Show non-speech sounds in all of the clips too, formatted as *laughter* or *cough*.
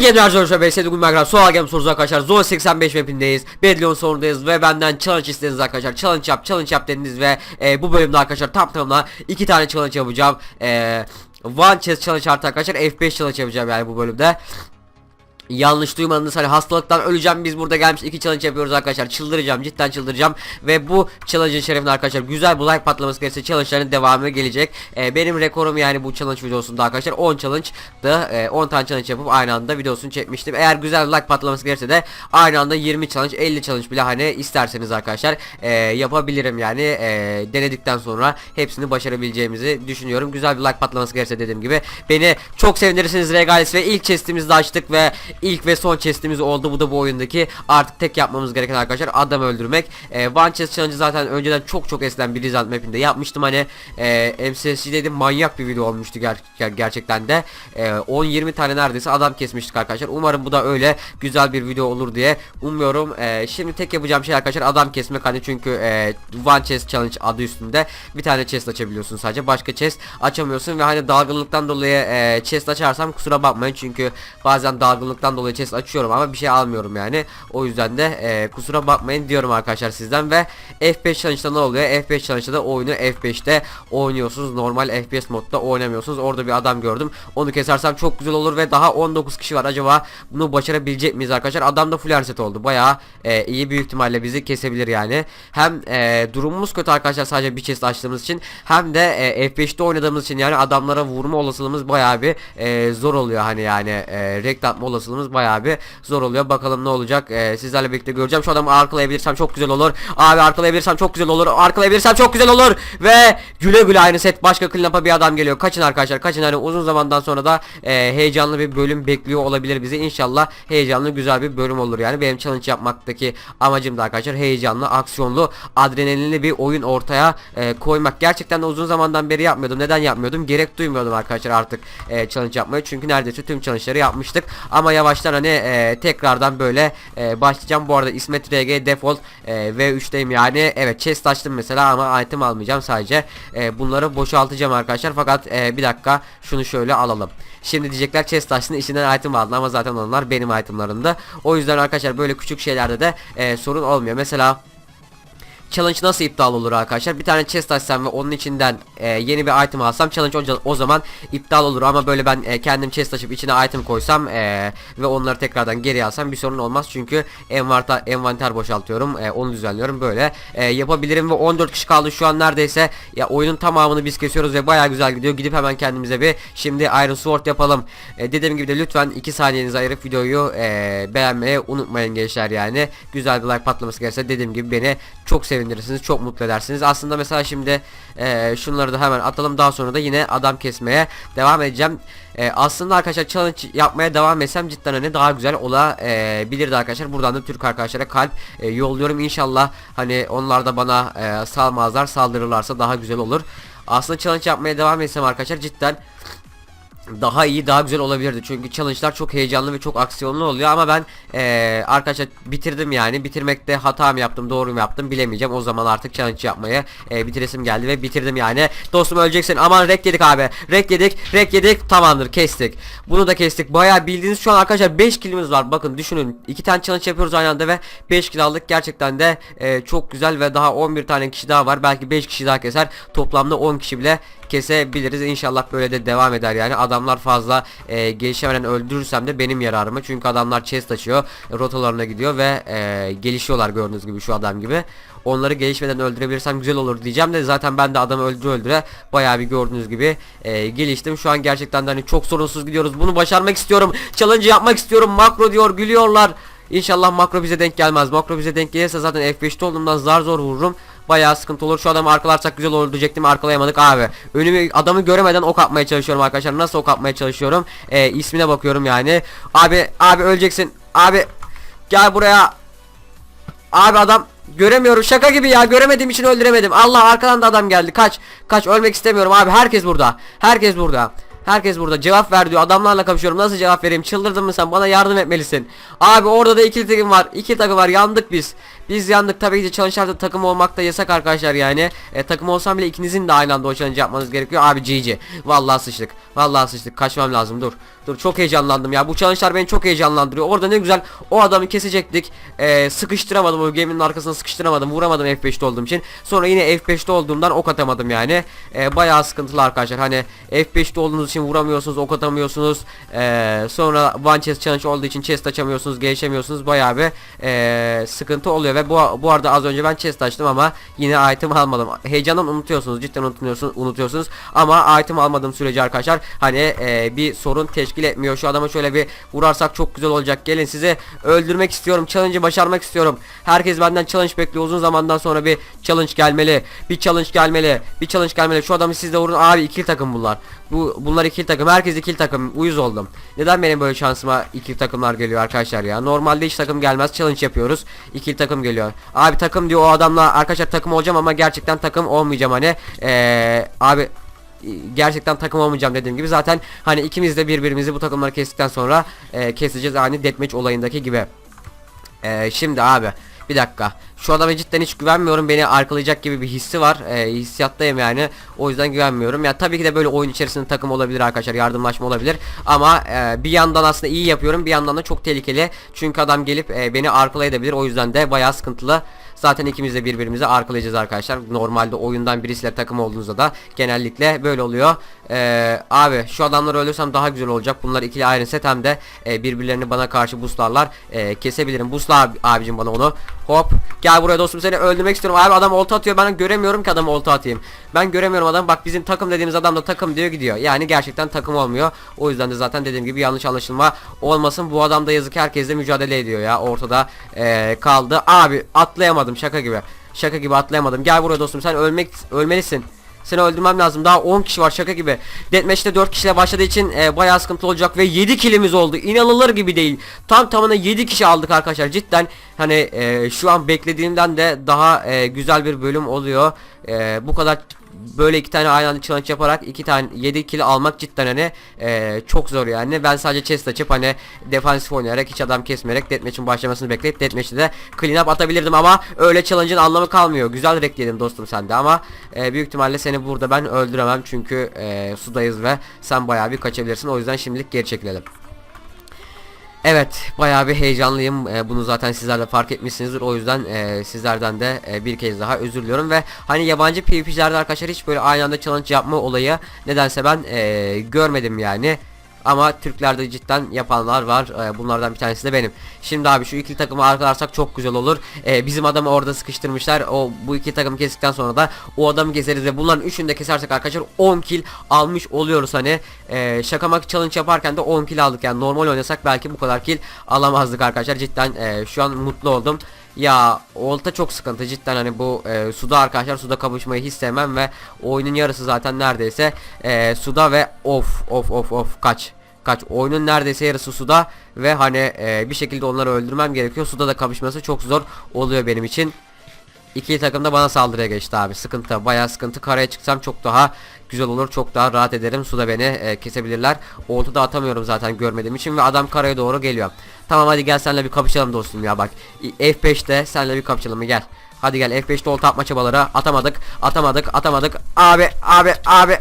Gamer Zoruş'a ben sevgili Minecraft Soğal Game sorusu arkadaşlar. Zone 85 mapindeyiz Bedlion sonundayız ve benden challenge istediniz arkadaşlar. Challenge yap challenge yap dediniz ve e, bu bölümde arkadaşlar tam tamına iki tane challenge yapacağım. E, One chest challenge artı arkadaşlar F5 challenge yapacağım yani bu bölümde Yanlış duymadınız. Hani hastalıktan öleceğim biz burada gelmiş iki challenge yapıyoruz arkadaşlar. Çıldıracağım cidden çıldıracağım. Ve bu challenge'ın şerefine arkadaşlar güzel bir like patlaması gelirse challenge'ların devamı gelecek. Ee, benim rekorum yani bu challenge videosunda arkadaşlar 10 challenge'da e, 10 tane challenge yapıp aynı anda videosunu çekmiştim. Eğer güzel like patlaması gelirse de aynı anda 20 challenge 50 challenge bile hani isterseniz arkadaşlar e, yapabilirim yani. E, denedikten sonra hepsini başarabileceğimizi düşünüyorum. Güzel bir like patlaması gelirse dediğim gibi beni çok sevindirirsiniz Regalis ve ilk chestimizi açtık ve ilk ve son chestimiz oldu. Bu da bu oyundaki artık tek yapmamız gereken arkadaşlar adam öldürmek. E, One Chest Challenge zaten önceden çok çok eskiden bir Rizal mapinde yapmıştım. Hani e, MCSG'de manyak bir video olmuştu ger ger- gerçekten de. E, 10-20 tane neredeyse adam kesmiştik arkadaşlar. Umarım bu da öyle güzel bir video olur diye umuyorum. E, şimdi tek yapacağım şey arkadaşlar adam kesmek. Hani çünkü e, One Chest Challenge adı üstünde bir tane chest açabiliyorsun sadece. Başka chest açamıyorsun ve hani dalgınlıktan dolayı e, chest açarsam kusura bakmayın. Çünkü bazen dalgınlıktan dolayı chest açıyorum ama bir şey almıyorum yani. O yüzden de e, kusura bakmayın diyorum arkadaşlar sizden ve F5 challenge'da ne oluyor? F5 challenge'da da oyunu F5'te oynuyorsunuz. Normal FPS modda oynamıyorsunuz. Orada bir adam gördüm. Onu kesersem çok güzel olur ve daha 19 kişi var. Acaba bunu başarabilecek miyiz arkadaşlar? Adam da full reset oldu. Baya e, iyi büyük ihtimalle bizi kesebilir yani. Hem e, durumumuz kötü arkadaşlar sadece bir chest açtığımız için hem de e, F5'te oynadığımız için yani adamlara vurma olasılığımız baya bir e, zor oluyor. Hani yani e, atma olasılığımız baya bir zor oluyor. Bakalım ne olacak? E, sizlerle birlikte göreceğim. Şu adamı arkalayabilirsem çok güzel olur. Abi arkalayabilirsem çok güzel olur. Arkalayabilirsem çok güzel olur. Ve güle güle aynı set. Başka cleanup'a bir adam geliyor. Kaçın arkadaşlar kaçın. Hani uzun zamandan sonra da e, heyecanlı bir bölüm bekliyor olabilir bizi. İnşallah heyecanlı güzel bir bölüm olur yani. Benim challenge yapmaktaki amacım da arkadaşlar heyecanlı aksiyonlu adrenalinli bir oyun ortaya e, koymak. Gerçekten de uzun zamandan beri yapmıyordum. Neden yapmıyordum? Gerek duymuyordum arkadaşlar artık e, challenge yapmayı çünkü neredeyse tüm challenge'ları yapmıştık. Ama yavaştan hani e, tekrardan böyle e, başlayacağım. Bu arada İsmet RG default e, V3'teyim yani. Evet chest açtım mesela ama item almayacağım sadece. E, bunları boşaltacağım arkadaşlar. Fakat e, bir dakika şunu şöyle alalım. Şimdi diyecekler chest açtın içinden item aldın ama zaten onlar benim itemlarımda. O yüzden arkadaşlar böyle küçük şeylerde de e, sorun olmuyor. Mesela Challenge nasıl iptal olur arkadaşlar? Bir tane chest açsam ve onun içinden e, yeni bir item alsam challenge o, o zaman iptal olur. Ama böyle ben e, kendim chest açıp içine item koysam e, ve onları tekrardan geri alsam bir sorun olmaz. Çünkü envanter, envanter boşaltıyorum e, onu düzenliyorum böyle. E, yapabilirim ve 14 kişi kaldı şu an neredeyse. Ya oyunun tamamını biz kesiyoruz ve baya güzel gidiyor. Gidip hemen kendimize bir şimdi Iron Sword yapalım. E, dediğim gibi de lütfen 2 saniyenizi ayırıp videoyu e, beğenmeyi unutmayın gençler yani. Güzel bir like patlaması gelirse dediğim gibi beni çok sevindirirsiniz çok mutlu edersiniz. Aslında mesela şimdi e, şunları da hemen atalım. Daha sonra da yine adam kesmeye devam edeceğim. E, aslında arkadaşlar challenge yapmaya devam etsem cidden hani daha güzel olabilirdi arkadaşlar. Buradan da Türk arkadaşlara kalp e, yolluyorum. İnşallah hani onlar da bana e, salmazlar saldırırlarsa daha güzel olur. Aslında challenge yapmaya devam etsem arkadaşlar cidden daha iyi daha güzel olabilirdi. Çünkü challenge'lar çok heyecanlı ve çok aksiyonlu oluyor. Ama ben eee, arkadaşlar bitirdim yani. Bitirmekte hata mı yaptım doğru mu yaptım bilemeyeceğim. O zaman artık challenge yapmayı eee, bitiresim geldi ve bitirdim yani. Dostum öleceksin. Aman rek yedik abi. Rek yedik rek yedik. Tamamdır kestik. Bunu da kestik. Bayağı bildiğiniz şu an arkadaşlar 5 kilimiz var. Bakın düşünün. İki tane challenge yapıyoruz aynı anda ve 5 kill aldık. Gerçekten de eee, çok güzel ve daha 11 tane kişi daha var. Belki 5 kişi daha keser. Toplamda 10 kişi bile kesebiliriz. İnşallah böyle de devam eder yani. Adamlar fazla e, gelişemeden öldürürsem de benim yararıma. Çünkü adamlar chest açıyor rotalarına gidiyor ve e, gelişiyorlar gördüğünüz gibi şu adam gibi. Onları gelişmeden öldürebilirsem güzel olur diyeceğim de zaten ben de adamı öldüre öldüre bayağı bir gördüğünüz gibi e, geliştim. Şu an gerçekten de hani çok sorunsuz gidiyoruz. Bunu başarmak istiyorum. Challenge yapmak istiyorum. Makro diyor gülüyorlar. İnşallah makro bize denk gelmez. Makro bize denk gelirse zaten F5'te olduğumdan zar zor vururum. Bayağı sıkıntı olur. Şu adamı arkalarsak güzel olur diyecektim. Arkalayamadık abi. Önümü adamı göremeden ok atmaya çalışıyorum arkadaşlar. Nasıl ok atmaya çalışıyorum? Ee, ismine bakıyorum yani. Abi abi öleceksin. Abi gel buraya. Abi adam göremiyorum. Şaka gibi ya. Göremediğim için öldüremedim. Allah arkadan da adam geldi. Kaç. Kaç ölmek istemiyorum abi. Herkes burada. Herkes burada. Herkes burada cevap ver diyor adamlarla kapışıyorum nasıl cevap vereyim çıldırdın mı sen bana yardım etmelisin Abi orada da iki takım var iki takım var yandık biz Biz yandık tabii ki de challenge'larda takım olmak da yasak arkadaşlar yani. E, takım olsam bile ikinizin de aynı anda o challenge yapmanız gerekiyor. Abi GG. Vallahi sıçtık. Vallahi sıçtık. Kaçmam lazım dur. Dur çok heyecanlandım ya. Bu challenge'lar beni çok heyecanlandırıyor. Orada ne güzel o adamı kesecektik. E, sıkıştıramadım o geminin arkasına sıkıştıramadım. Vuramadım F5'te olduğum için. Sonra yine F5'te olduğumdan ok atamadım yani. E, bayağı sıkıntılı arkadaşlar. Hani F5'te olduğunuz için vuramıyorsunuz, ok atamıyorsunuz. E, sonra one chest challenge olduğu için chest açamıyorsunuz, gelişemiyorsunuz. Bayağı bir e, sıkıntı oluyor ve bu bu arada az önce ben chest açtım ama yine item almadım. Heyecandan unutuyorsunuz, cidden unutuyorsunuz, unutuyorsunuz. Ama item almadığım sürece arkadaşlar hani e, bir sorun teşkil etmiyor. Şu adama şöyle bir vurarsak çok güzel olacak. Gelin sizi öldürmek istiyorum. Challenge'ı başarmak istiyorum. Herkes benden challenge bekliyor. Uzun zamandan sonra bir challenge gelmeli. Bir challenge gelmeli. Bir challenge gelmeli. Şu adamı siz de vurun. Abi ikili takım bunlar. Bu bunlar ikili takım. Herkes ikili takım. Uyuz oldum. Neden benim böyle şansıma ikili takımlar geliyor arkadaşlar ya? Normalde hiç takım gelmez. Challenge yapıyoruz. İkili takım geliyor. Abi takım diyor o adamla arkadaşlar takım olacağım ama gerçekten takım olmayacağım hani. Ee, abi gerçekten takım olmayacağım dediğim gibi zaten hani ikimiz de birbirimizi bu takımları kestikten sonra e, keseceğiz aynı deathmatch olayındaki gibi. E, şimdi abi bir dakika. Şu adama cidden hiç güvenmiyorum. Beni arkalayacak gibi bir hissi var. E, hissiyattayım yani. O yüzden güvenmiyorum. Ya tabii ki de böyle oyun içerisinde takım olabilir arkadaşlar. Yardımlaşma olabilir. Ama e, bir yandan aslında iyi yapıyorum. Bir yandan da çok tehlikeli. Çünkü adam gelip e, beni arkalayabilir. O yüzden de bayağı sıkıntılı. Zaten ikimiz de birbirimizi arkalayacağız arkadaşlar. Normalde oyundan birisiyle takım olduğunuzda da genellikle böyle oluyor. Ee, abi şu adamları öldürsem daha güzel olacak. Bunlar ikili ayrı set hem de e, birbirlerini bana karşı buslarlar. E, kesebilirim. Busla abi, abicim bana onu. Hop. Gel buraya dostum seni öldürmek istiyorum. Abi adam olta atıyor. Ben göremiyorum ki adamı olta atayım. Ben göremiyorum adam. Bak bizim takım dediğimiz adam da takım diyor gidiyor. Yani gerçekten takım olmuyor. O yüzden de zaten dediğim gibi yanlış anlaşılma olmasın. Bu adam da yazık herkesle mücadele ediyor ya. Ortada e, kaldı. Abi atlayamadım şaka gibi. Şaka gibi atlayamadım. Gel buraya dostum sen ölmek ölmelisin. Seni öldürmem lazım. Daha 10 kişi var şaka gibi. Deathmatch'te 4 kişiyle başladığı için e, bayağı sıkıntı olacak ve 7 kilimiz oldu. İnanılır gibi değil. Tam tamına 7 kişi aldık arkadaşlar. Cidden hani e, şu an beklediğimden de daha e, güzel bir bölüm oluyor. E, bu kadar böyle iki tane aynı anda challenge yaparak iki tane 7 kill almak cidden hani e, çok zor yani. Ben sadece chest açıp hani defansif oynayarak hiç adam kesmeyerek deathmatch'in başlamasını bekleyip deathmatch'te de clean up atabilirdim ama öyle challenge'ın anlamı kalmıyor. Güzel rekledim dostum sende ama e, büyük ihtimalle seni burada ben öldüremem çünkü e, sudayız ve sen bayağı bir kaçabilirsin. O yüzden şimdilik geri çekilelim. Evet bayağı bir heyecanlıyım. Ee, bunu zaten sizler de fark etmişsinizdir. O yüzden e, sizlerden de e, bir kez daha özür diliyorum ve hani yabancı PvP'lerde arkadaşlar hiç böyle aynı anda challenge yapma olayı nedense ben e, görmedim yani ama Türklerde cidden yapanlar var. Ee, bunlardan bir tanesi de benim. Şimdi abi şu iki takımı arkalarsak çok güzel olur. Ee, bizim adamı orada sıkıştırmışlar. O bu iki takımı kestikten sonra da o adamı keseriz ve bunların üçünü de kesersek arkadaşlar 10 kill almış oluyoruz hani. Ee, şakamak challenge yaparken de 10 kill aldık. Yani normal oynasak belki bu kadar kill alamazdık arkadaşlar. Cidden e, şu an mutlu oldum. Ya olta çok sıkıntı cidden hani bu e, suda arkadaşlar suda kavuşmayı hiç sevmem ve oyunun yarısı zaten neredeyse e, suda ve of of of of kaç kaç oyunun neredeyse yarısı suda ve hani e, bir şekilde onları öldürmem gerekiyor suda da kavuşması çok zor oluyor benim için İkili takım da bana saldırıya geçti abi. Sıkıntı, bayağı sıkıntı. Karaya çıksam çok daha güzel olur. Çok daha rahat ederim. Suda beni e, kesebilirler. Oltu da atamıyorum zaten görmediğim için ve adam karaya doğru geliyor. Tamam hadi gel senle bir kapışalım dostum ya bak. F5'te senle bir kapışalım gel. Hadi gel F5'te olta atma çabaları. Atamadık. Atamadık. Atamadık. Abi abi abi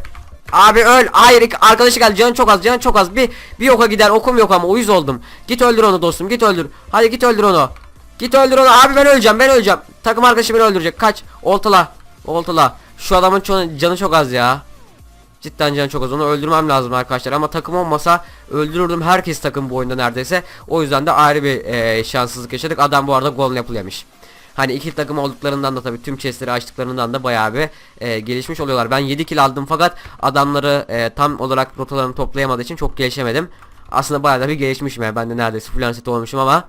Abi öl. Hayır arkadaşı geldi. Canın çok az. Canın çok az. Bir bir oka gider. Okum yok ama uyuz oldum. Git öldür onu dostum. Git öldür. Hadi git öldür onu. Git öldür onu. Abi ben öleceğim. Ben öleceğim. Takım arkadaşı beni öldürecek. Kaç. Oltala. Oltala. Şu adamın canı çok az ya. Cidden canı çok az. Onu öldürmem lazım arkadaşlar. Ama takım olmasa öldürürdüm. Herkes takım bu oyunda neredeyse. O yüzden de ayrı bir e, şanssızlık yaşadık. Adam bu arada gol yapılıyormuş. Hani iki takım olduklarından da tabii tüm chestleri açtıklarından da bayağı bir e, gelişmiş oluyorlar. Ben 7 kill aldım fakat adamları e, tam olarak rotalarını toplayamadığı için çok gelişemedim. Aslında bayağı da bir gelişmişim yani. Ben de neredeyse full olmuşum ama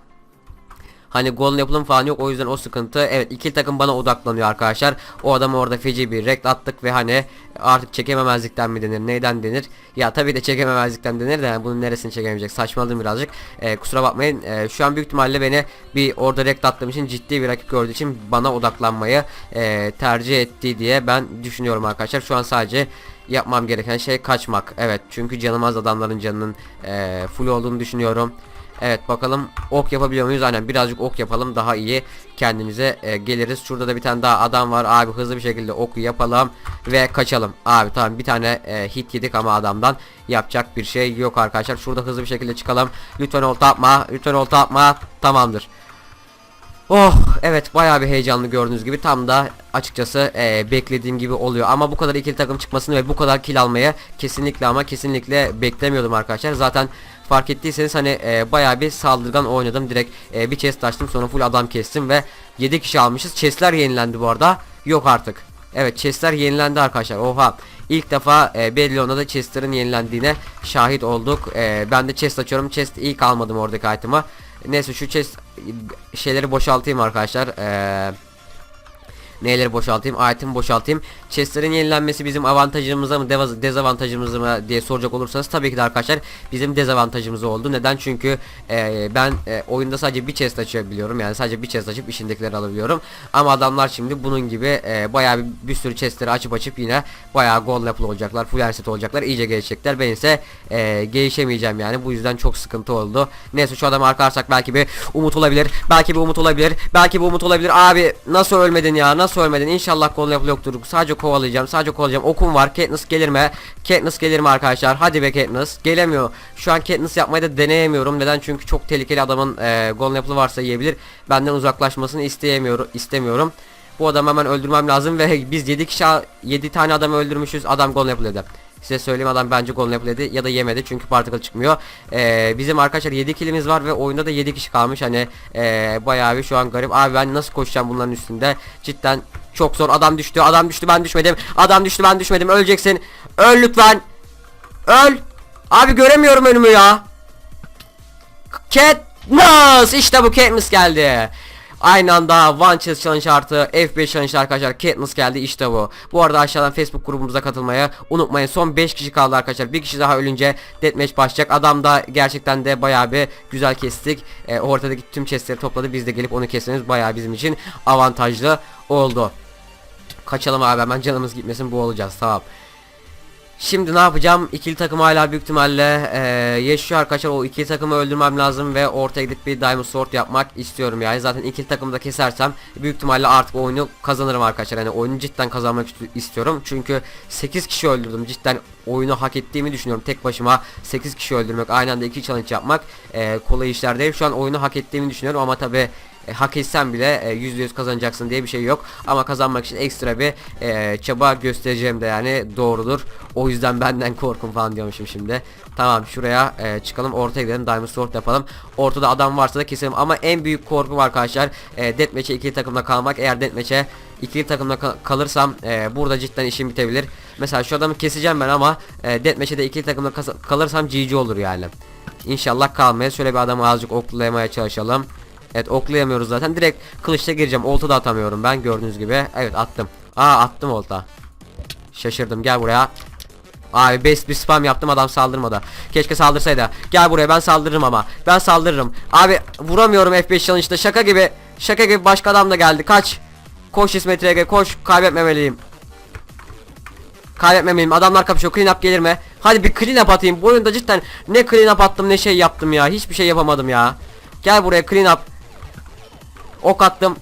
Hani gol yapılım falan yok o yüzden o sıkıntı. Evet ikili takım bana odaklanıyor arkadaşlar. O adamı orada feci bir rekt attık ve hani artık çekememezlikten mi denir neyden denir? Ya tabii de çekememezlikten denir de yani bunun neresini çekemeyecek saçmaladım birazcık. Ee, kusura bakmayın ee, şu an büyük ihtimalle beni bir orada rekt attığım için ciddi bir rakip gördüğü için bana odaklanmayı ee, tercih etti diye ben düşünüyorum arkadaşlar. Şu an sadece yapmam gereken şey kaçmak. Evet çünkü canım az adamların canının ee, full olduğunu düşünüyorum. Evet bakalım ok yapabiliyor muyuz? Aynen birazcık ok yapalım daha iyi kendimize e, geliriz. Şurada da bir tane daha adam var. Abi hızlı bir şekilde oku yapalım ve kaçalım. Abi tamam bir tane e, hit yedik ama adamdan yapacak bir şey yok arkadaşlar. Şurada hızlı bir şekilde çıkalım. Lütfen olta atma. Lütfen olta atma. Tamamdır. Oh evet bayağı bir heyecanlı gördüğünüz gibi tam da açıkçası e, beklediğim gibi oluyor ama bu kadar ikili takım çıkmasını ve bu kadar kill almayı kesinlikle ama kesinlikle beklemiyordum arkadaşlar zaten fark ettiyseniz hani e, bayağı bir saldırgan oynadım. Direkt e, bir chest açtım sonra full adam kestim ve 7 kişi almışız. Chestler yenilendi bu arada. Yok artık. Evet chestler yenilendi arkadaşlar. Oha. İlk defa e, Bellion'da da chestlerin yenilendiğine şahit olduk. E, ben de chest açıyorum. Chest ilk almadım oradaki item'a. Neyse şu chest şeyleri boşaltayım arkadaşlar. Eee Neyleri boşaltayım? Item boşaltayım. Chestlerin yenilenmesi bizim avantajımıza mı dezavantajımıza mı diye soracak olursanız tabii ki de arkadaşlar bizim dezavantajımız oldu. Neden? Çünkü e, ben e, oyunda sadece bir chest açabiliyorum. Yani sadece bir chest açıp işindekileri alabiliyorum. Ama adamlar şimdi bunun gibi e, bayağı bir, bir sürü chestleri açıp açıp yine bayağı gold level olacaklar. Full set olacaklar. iyice gelişecekler. Ben ise e, gelişemeyeceğim yani. Bu yüzden çok sıkıntı oldu. Neyse şu adamı arkarsak belki bir umut olabilir. Belki bir umut olabilir. Belki bir umut olabilir. Abi nasıl ölmedin ya? Nasıl ölmedin? İnşallah gol level yoktur. Sadece kovalayacağım. Sadece kovalayacağım. Okum var. Katniss gelir mi? Katniss gelir mi arkadaşlar? Hadi be Katniss. Gelemiyor. Şu an Katniss yapmayı da deneyemiyorum. Neden? Çünkü çok tehlikeli adamın e, gol level'ı varsa yiyebilir. Benden uzaklaşmasını isteyemiyorum. istemiyorum. Bu adamı hemen öldürmem lazım ve *laughs* biz 7 kişi 7 tane adamı öldürmüşüz. Adam gol level'ı Size söyleyeyim adam bence gol yapıldı ya da yemedi çünkü particle çıkmıyor. Ee, bizim arkadaşlar 7 kilimiz var ve oyunda da 7 kişi kalmış. Hani ee, bayağı bir şu an garip. Abi ben nasıl koşacağım bunların üstünde? Cidden çok zor. Adam düştü. Adam düştü. Ben düşmedim. Adam düştü. Ben düşmedim. Öleceksin. Öl lütfen. Öl. Abi göremiyorum önümü ya. Katniss işte bu Katniss geldi. Aynı anda One Chess Challenge artı F5 Challenge arkadaşlar Katniss geldi işte bu. Bu arada aşağıdan Facebook grubumuza katılmayı unutmayın. Son 5 kişi kaldı arkadaşlar. Bir kişi daha ölünce deathmatch başlayacak. Adam da gerçekten de bayağı bir güzel kestik. E, ortadaki tüm chestleri topladı. Biz de gelip onu kesmemiz bayağı bizim için avantajlı oldu. Kaçalım abi hemen canımız gitmesin bu olacağız tamam. Şimdi ne yapacağım? İkili takım hala büyük ihtimalle e, yaşıyor arkadaşlar. O ikili takımı öldürmem lazım ve ortaya gidip bir Diamond Sword yapmak istiyorum yani. Zaten ikili takımı da kesersem büyük ihtimalle artık oyunu kazanırım arkadaşlar. Yani oyunu cidden kazanmak istiyorum. Çünkü 8 kişi öldürdüm. Cidden oyunu hak ettiğimi düşünüyorum. Tek başıma 8 kişi öldürmek, aynı anda 2 challenge yapmak e, kolay işler değil. Şu an oyunu hak ettiğimi düşünüyorum ama tabi e, hak etsen bile e, %100 kazanacaksın diye bir şey yok. Ama kazanmak için ekstra bir e, çaba göstereceğim de yani doğrudur. O yüzden benden korkun falan diyormuşum şimdi. Tamam şuraya e, çıkalım ortaya gidelim Diamond Sword yapalım. Ortada adam varsa da keselim ama en büyük korkum arkadaşlar e, Deathmatch'e ikili takımda kalmak. Eğer Deathmatch'e ikili takımda kal kalırsam e, burada cidden işim bitebilir. Mesela şu adamı keseceğim ben ama e, Deathmatch'e de ikili takımda kalırsam GG olur yani. İnşallah kalmayız. Şöyle bir adamı azıcık oklayamaya çalışalım. Evet oklayamıyoruz zaten. Direkt kılıçla gireceğim. Olta da atamıyorum ben gördüğünüz gibi. Evet attım. Aa attım olta. Şaşırdım. Gel buraya. Abi best bir spam yaptım adam saldırmadı. Keşke saldırsaydı. Gel buraya ben saldırırım ama. Ben saldırırım. Abi vuramıyorum F5 challenge'da. Şaka gibi. Şaka gibi başka adam da geldi. Kaç. Koş İsmet Rege koş. Kaybetmemeliyim. Kaybetmemeliyim. Adamlar kapışıyor. Clean up gelir mi? Hadi bir clean up atayım. Bu oyunda cidden ne clean up attım ne şey yaptım ya. Hiçbir şey yapamadım ya. Gel buraya clean up. Ok attım.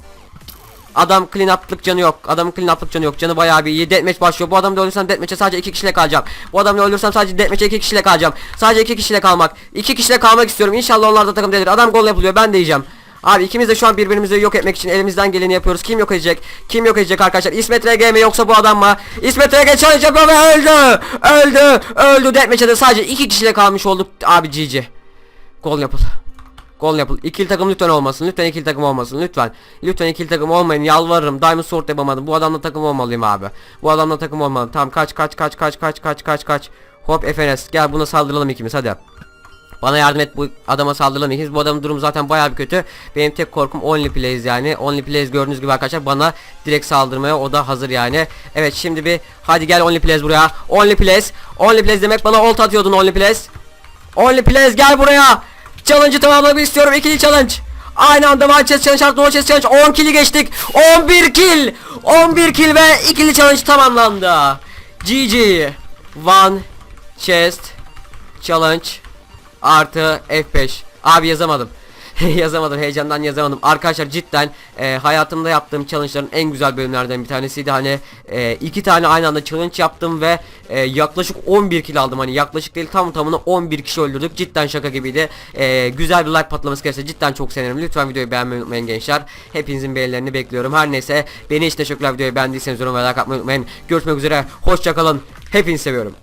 Adam clean up'lık canı yok. Adamın clean up'lık canı yok. Canı bayağı bir iyi. Deathmatch başlıyor. Bu adamı da öldürsem deathmatch'e sadece iki kişiyle kalacağım. Bu adamı da öldürsem sadece deathmatch'e iki kişiyle kalacağım. Sadece iki kişiyle kalmak. İki kişiyle kalmak istiyorum. İnşallah onlar da takım gelir. Adam gol yapılıyor. Ben de yiyeceğim. Abi ikimiz de şu an birbirimizi yok etmek için elimizden geleni yapıyoruz. Kim yok edecek? Kim yok edecek arkadaşlar? İsmet RG mi yoksa bu adam mı? İsmet RG challenge yapıyor ve öldü. Öldü. Öldü. Deathmatch'e de sadece iki kişiyle kalmış olduk. Abi GG. Gol yapıldı. Gol yapıl. İkili takım lütfen olmasın. Lütfen ikili takım olmasın. Lütfen. Lütfen ikili takım olmayın. Yalvarırım. Diamond Sword yapamadım. Bu adamla takım olmalıyım abi. Bu adamla takım olmalıyım. Tamam kaç kaç kaç kaç kaç kaç kaç kaç. Hop FNS gel buna saldıralım ikimiz hadi. Bana yardım et bu adama saldıralım ikimiz. Bu adamın durumu zaten bayağı bir kötü. Benim tek korkum only plays yani. Only plays gördüğünüz gibi arkadaşlar bana direkt saldırmaya o da hazır yani. Evet şimdi bir hadi gel only plays buraya. Only plays. Only plays demek bana ult atıyordun only plays. Only plays gel buraya. Challenge'ı tamamlamak istiyorum. ikili challenge. Aynı anda one chest challenge artı one chest challenge 10 kill'i geçtik. 11 kill. 11 kill ve ikili challenge tamamlandı. GG. One chest challenge artı F5. Abi yazamadım. *laughs* yazamadım heyecandan yazamadım. Arkadaşlar cidden e, hayatımda yaptığım challenge'ların en güzel bölümlerden bir tanesiydi. Hani e, iki tane aynı anda challenge yaptım ve e, yaklaşık 11 kill aldım. Hani yaklaşık değil tam tamına 11 kişi öldürdük. Cidden şaka gibiydi. E, güzel bir like patlaması gelirse cidden çok sevinirim. Lütfen videoyu beğenmeyi unutmayın gençler. Hepinizin beğenilerini bekliyorum. Her neyse beni hiç teşekkürler. Videoyu beğendiyseniz yorum ve like atmayı unutmayın. Görüşmek üzere. Hoşçakalın hepinizi seviyorum